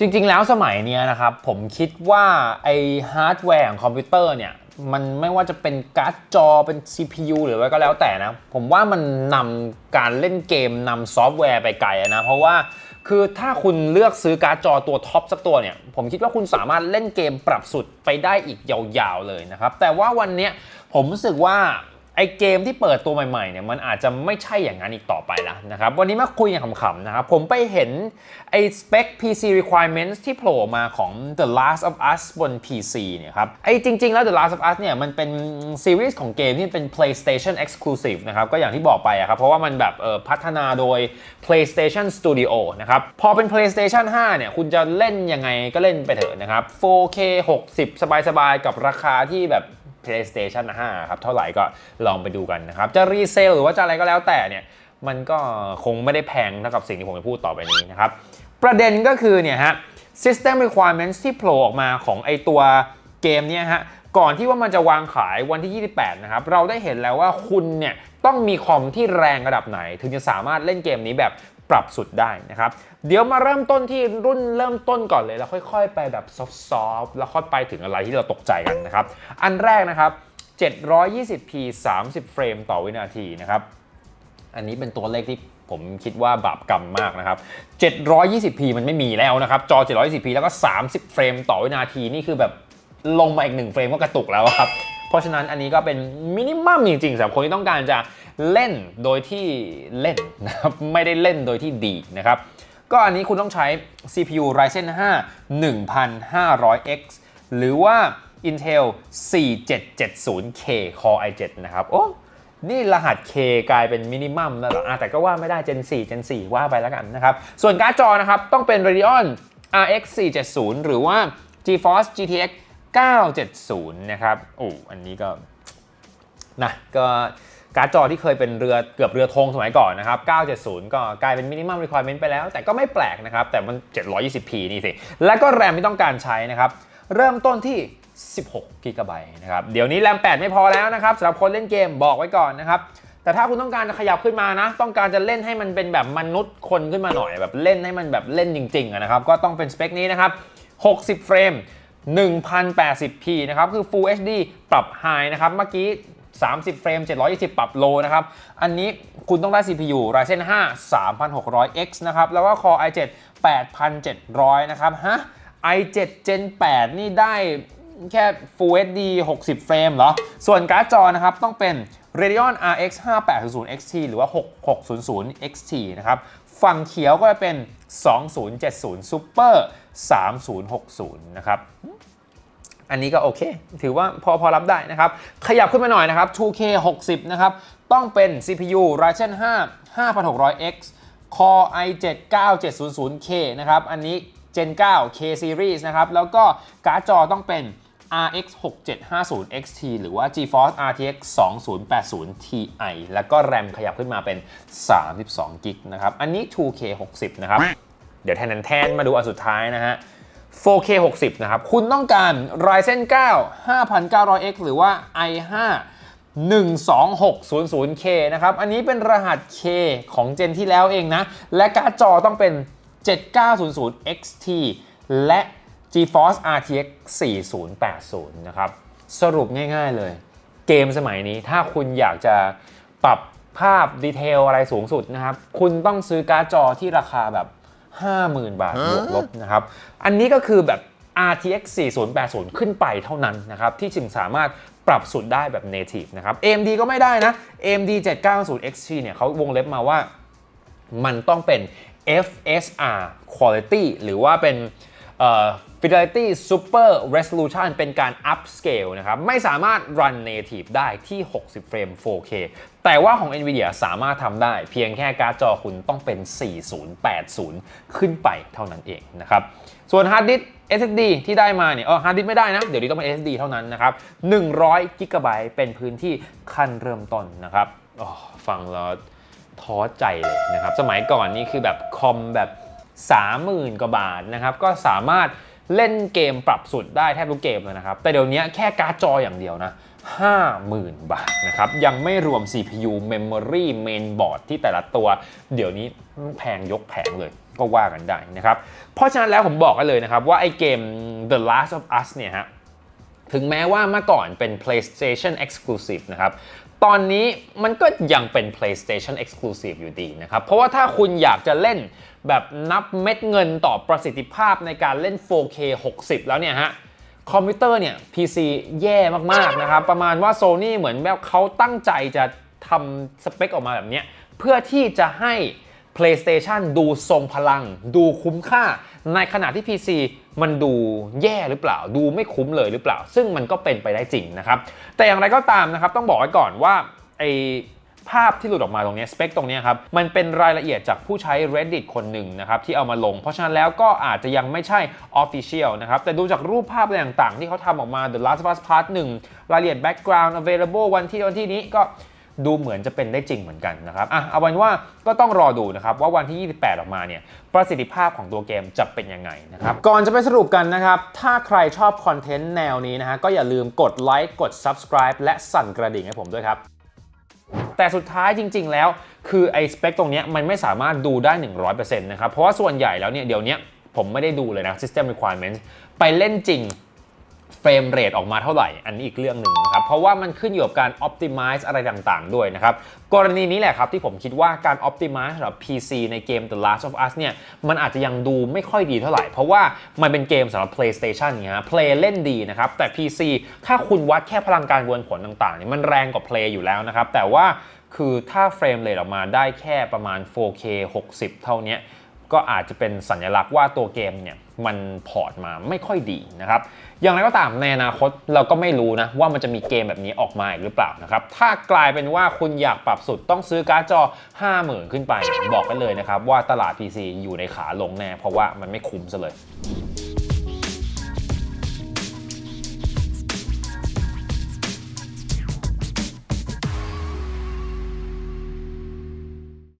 จริงๆ แล้วสมัยนี้นะครับ ผมคิดว่าไอฮาร์ดแวร์ของคอมพิวเตอร์เนี่ย มันไม่ว่าจะเป็นการ์ดจอเป็น CPU หรืออะไรก็แล้วแต่นะ ผมว่ามันนำการเล่นเกมนำซอฟต์แวร์ไปไกลนะ เพราะว่าคือถ้าคุณเลือกซื้อการ์ดจอตัวท็อปสักตัวเนี่ย ผมคิดว่าคุณสามารถเล่นเกมปรับสุดไปได้อีกยาวๆเลยนะครับ แต่ว่าวันนี้ผมรู้สึกว่า ไอเกมที่เปิดตัวใหม่ๆเนี่ยมันอาจจะไม่ใช่อย่างนั้นอีกต่อไปแล้วนะครับ วันนี้มาคุยกันขำๆนะครับ ผมไปเห็นไอ spec PC requirements ที่โผล่มาของ The Last of Us บน PC เนี่ยครับไอจริง ๆ แล้ว The Last of Us เนี่ยมันเป็นซีรีส์ของเกมที่เป็น PlayStation Exclusive นะครับ ก็อย่างที่บอกไปอะครับ เพราะว่ามันแบบเอ่อพัฒนาโดย PlayStation Studio นะครับ พอเป็น PlayStation 5 เนี่ย คุณจะเล่นยังไงก็เล่นไปเถอะนะครับ 4K 60 สบายๆ กับราคาที่แบบ PlayStation 5 ครับเท่าไหร่ก็ลองไปดูกันนะครับ จะรีเซลหรือว่าจะอะไรก็แล้วแต่เนี่ย มันก็คงไม่ได้แพงเท่ากับสิ่งที่ผมจะพูดต่อไปนี้นะครับ ประเด็นก็คือเนี่ยฮะ system requirements ที่โผล่ออกมาของไอตัวเกมเนี่ยฮะก่อนที่ว่ามันจะวางขายวันที่ 28 นะครับ เราได้เห็นแล้วว่าคุณเนี่ยต้องมีคอมที่แรงระดับไหน ถึงจะสามารถเล่นเกมนี้แบบ ปรับสุดได้นะครับ เดี๋ยวมาเริ่มต้นที่รุ่นเริ่มต้นก่อนเลยแล้วค่อย ๆ ไปแบบซอฟต์ๆแล้วค่อยไปถึงอะไรที่เราตกใจกันนะครับ อันแรกนะครับ 720p 30 เฟรมต่อวินาทีนะครับ อันนี้เป็นตัวเลขที่ผมคิดว่าบาปกรรมมากนะครับ 720p มันไม่มีแล้วนะครับ จอ 720p แล้วก็ 30 เฟรมต่อวินาทีนี่คือแบบลงมาอีก1เฟรมก็กระตุกแล้วครับ เพราะฉะนั้นอันนี้ก็เป็นมินิมัมจริงๆสำหรับคนที่ต้องการจะ เล่นโดยที่เล่นนะครับไม่ได้เล่นโดยที่ดีนะครับก็อันนี้คุณต้องใช้ CPU Ryzen 5 1500X หรือว่า Intel 4770K Core i7 นะครับ โอ้ นี่รหัส K กลายเป็นมินิมัมแล้วหรออะแต่ก็ว่าไม่ได้ Gen 4 Gen 4 ว่าไปแล้วกันนะครับ ส่วนการ์ดจอนะครับ ต้องเป็น Radeon RX 470 หรือว่า GeForce GTX 970 นะครับ โอ้ อันนี้ก็ นะ ก็ การ์ดจอที่เคยเป็นเรือเกือบเรือธงสมัยก่อนนะครับ 970 ก็กลายเป็นมินิมัม requirement ไปแล้ว แต่ก็ไม่แปลกนะครับ แต่มัน 720p นี่สิ แล้วก็แรมที่ต้องการใช้นะครับ เริ่มต้นที่ 16 g b นะครับ เดี๋ยวนี้แรม 8 ไม่พอแล้วนะครับสำหรับคนเล่นเกมบอกไว้ก่อนนะครับแต่ถ้าคุณต้องการจะขยับขึ้นมานะ ต้องการจะเล่นให้มันเป็นแบบมนุษย์คนขึ้นมาหน่อย แบบเล่นให้มันแบบเล่นจริงๆนะครับ ก็ต้องเป็นสเปคนี้นะครับ 60 เฟรม 1080p นะครับ คือ Full HD ปรับ High นะครับ เมื่อกี้ 30 เฟรม 720 ปรับ Low นะครับ อันนี้คุณต้องได้ CPU Ryzen 5 3600X นะครับ แล้วก็ Core i7 8700 นะครับ ฮะ i7 Gen 8 นี่ได้แค่ Full HD 60 เฟรมเหรอ ส่วนการ์ดจอนะครับต้องเป็น Radeon RX 5800 XT หรือว่า 6600 XT นะครับ ฝั่งเขียวก็จะเป็น 2070 Super 3060 นะครับ อันนี้ก็โอเค ถือว่าพอพอรับได้นะครับ ขยับขึ้นมาหน่อยนะครับ 2K 60 นะครับ ต้องเป็น CPU Ryzen 5 5600X Core i7 9700K นะครับ อันนี้ Gen 9 K Series นะครับ แล้วก็การ์ดจอต้องเป็น RX 6750 XT หรือว่า GeForce RTX 2080 Ti แล้วก็แรมขยับขึ้นมาเป็น 32 g b นะครับ อันนี้ 2K 60 นะครับ เดี๋ยวแทนแทนมาดูอันสุดท้ายนะฮะ 4K 60 นะครับ คุณต้องการ Ryzen 9 5900X หรือว่า i5 12600K นะครับ อันนี้เป็นรหัส K ของเจนที่แล้วเองนะ และการ์ดจอต้องเป็น 7900 XT และ GeForce RTX 4080 นะครับ สรุปง่ายๆเลย เกมสมัยนี้ถ้าคุณอยากจะปรับภาพดีเทลอะไรสูงสุดนะครับ คุณต้องซื้อการ์ดจอที่ราคาแบบ 50,000 บาทบวกลบนะครับ อันนี้ก็คือแบบ RTX 4080 ขึ้นไปเท่านั้นนะครับ ที่จึงสามารถปรับสุดได้แบบ native นะครับ AMD ก็ไม่ได้นะ AMD 790 XT เนี่ยเขาวงเล็บมาว่ามันต้องเป็น FSR quality หรือว่าเป็นเอ่อ Fidelity Super Resolution เป็นการ upscale นะครับ ไม่สามารถ run native ได้ที่ 60 เฟรม 4K แต่ว่าของ NVIDIA สามารถทำได้เพียงแค่การ์ดจอคุณต้องเป็น 4080 ขึ้นไปเท่านั้นเองนะครับ ส่วนฮาร์ดดิส SSD ที่ได้มาเนี่ยเออฮาร์ดดิสไม่ได้นะ เดี๋ยวนี้ต้องเป็น SSD เท่านั้นนะครับ100 g b เป็นพื้นที่ขั้นเริ่มต้นนะครับฟังแล้วท้อใจเลยนะครับ สมัยก่อนนี่คือแบบคอมแบบ 30,000 กว่าบาทนะครับ ก็สามารถเล่นเกมปรับสุดได้แทบทุกเกมเลยนะครับ แต่เดี๋ยวนี้แค่การ์ดจออย่างเดียวนะ50,000 บาทนะครับ ยังไม่รวม CPU Memory Mainboard ที่แต่ละตัว เดี๋ยวนี้แพงยกแผงเลยก็ว่ากันได้นะครับ เพราะฉะนั้นแล้วผมบอกกันเลยนะครับ ว่าไอเกม The Last of Us เนี่ยฮะถึงแม้ว่าเมื่อก่อนเป็น PlayStation Exclusive นะครับ ตอนนี้มันก็ยังเป็น PlayStation Exclusive อยู่ดีนะครับ เพราะว่าถ้าคุณอยากจะเล่นแบบนับเม็ดเงินต่อประสิทธิภาพในการเล่น 4K 60 แล้วเนี่ยฮะคอมพิวเตอร์เนี่ย PC แย่มากๆนะครับ ประมาณว่า Sony เหมือนแบบเขาตั้งใจจะทำสเปคออกมาแบบเนี้ยเพื่อที่จะให้ PlayStation ดูทรงพลัง ดูคุ้มค่าในขณะที่ PC มันดูแย่หรือเปล่า ดูไม่คุ้มเลยหรือเปล่า ซึ่งมันก็เป็นไปได้จริงนะครับ แต่อย่างไรก็ตามนะครับ ต้องบอกไว้ก่อนว่าไอภาพที่หลุดออกมาตรงนี้สเปคตรงนี้ครับ มันเป็นรายละเอียดจากผู้ใช้ Reddit คนหนึ่งนะครับ ที่เอามาลง เพราะฉะนั้นแล้วก็อาจจะยังไม่ใช่ Official นะครับ แต่ดูจากรูปภาพอะไรต่างๆ ที่เขาทำออกมา The Last of Us Part 1 รายละเอียด Background Available วันที่วันที่นี้ก็ ดูเหมือนจะเป็นได้จริงเหมือนกันนะครับอะเอาเป็นว่าก็ต้องรอดูนะครับว่าวันที่ 28 ออกมาเนี่ยประสิทธิภาพของตัวเกมจะเป็นยังไงนะครับก่อนจะไปสรุปกันนะครับถ้าใครชอบคอนเทนต์แนวนี้นะฮะก็อย่าลืมกดไลค์กด Subscribe และสั่นกระดิ่งให้ผมด้วยครับแต่สุดท้ายจริง ๆ แล้ว คือไอ้สเปคตรงนี้มันไม่สามารถดูได้ 100%นะครับ เพราะว่าส่วนใหญ่แล้วเนี่ยเดี๋ยวนี้ผมไม่ได้ดูเลยนะ System Requirements ไปเล่นจริง เฟรมเรทออกมาเท่าไหร่ อันนี้อีกเรื่องหนึ่งนะครับ เพราะว่ามันขึ้นอยู่กับการ optimize อะไรต่างๆ ด้วยนะครับ กรณีนี้แหละครับที่ผมคิดว่าการ optimize สำหรับ PC ในเกม The Last of Us เนี่ย มันอาจจะยังดูไม่ค่อยดีเท่าไหร่ เพราะว่ามันเป็นเกมสำหรับ PlayStation เนี่ยฮะ Play เล่นดีนะครับ แต่ PC ถ้าคุณวัดแค่พลังการวนผลต่างๆเนี่ยมันแรงกว่า Play อยู่แล้วนะครับ แต่ว่าคือถ้าเฟรมเรทออกมาได้แค่ประมาณ 4K 60 เท่านี้ ก็อาจจะเป็นสัญลักษณ์ว่าตัวเกมเนี่ยมันพอร์ตมาไม่ค่อยดีนะครับ อย่างไรก็ตามในอนาคตเราก็ไม่รู้นะว่ามันจะมีเกมแบบนี้ออกมาอีกหรือเปล่านะครับ ถ้ากลายเป็นว่าคุณอยากปรับสุดต้องซื้อการ์ดจอ 50,000 ขึ้นไป บอกไปเลยนะครับว่าตลาด PC อยู่ในขาลงแน่เพราะว่ามันไม่คุ้มซะเลย